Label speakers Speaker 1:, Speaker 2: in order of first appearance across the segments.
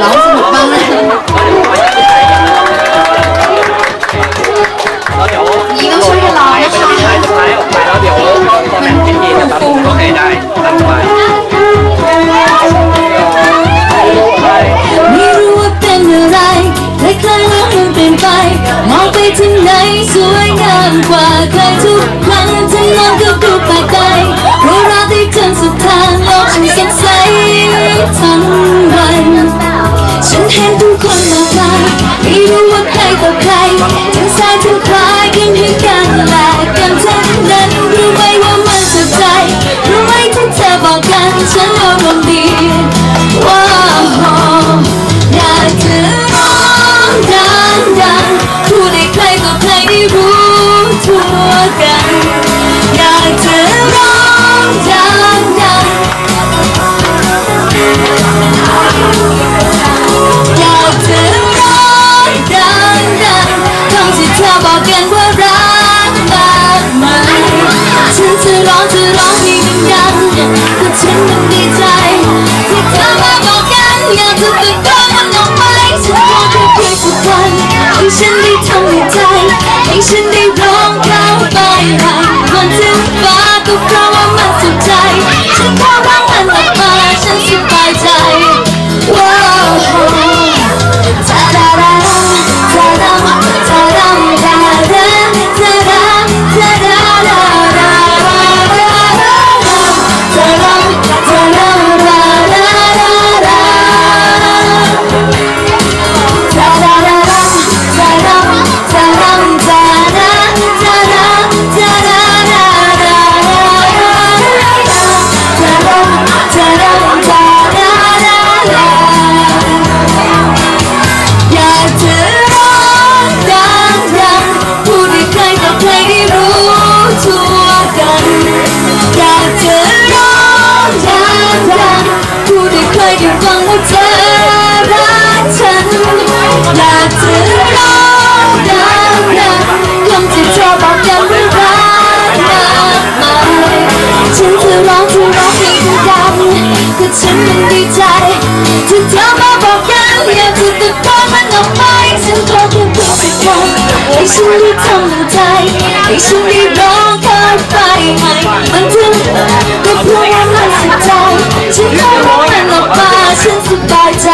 Speaker 1: เราร้องสนุกมา
Speaker 2: กเลย
Speaker 1: นี่ต้องช่วยกันร้องนะคะ
Speaker 2: มันพุ่งได้งไม่
Speaker 3: รู้ว่าเป็นอะไรคล้ายๆแล้วมันเป็นไป มองไปที่ไหนสวยงามกว่าใครทุกคน จะตะโกนมันออกไปฉันรอเพื่อเพียงสักวันให้ฉันได้ทำในใจให้ฉันได้ร้องเข้าไปหา ดอกไปฉันขอแค่เพียงสักวันให้ฉันได้ทำหัวใจให้ฉันได้รองคอยไปมันถึงก็เพราะว่ามันสุดใจฉันขอให้มันออกมาฉันสบายใจ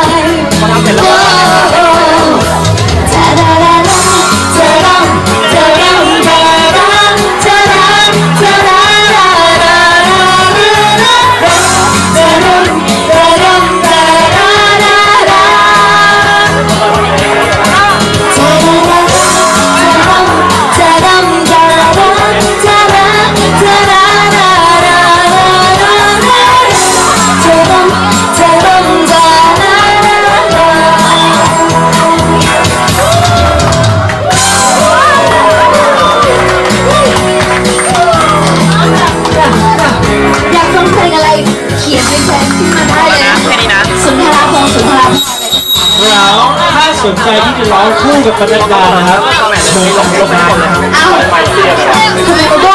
Speaker 3: า
Speaker 4: วถ้าสนใจที่จะร้องคู่กับปนัดดาครับเชิญลงมา
Speaker 1: เนะครับ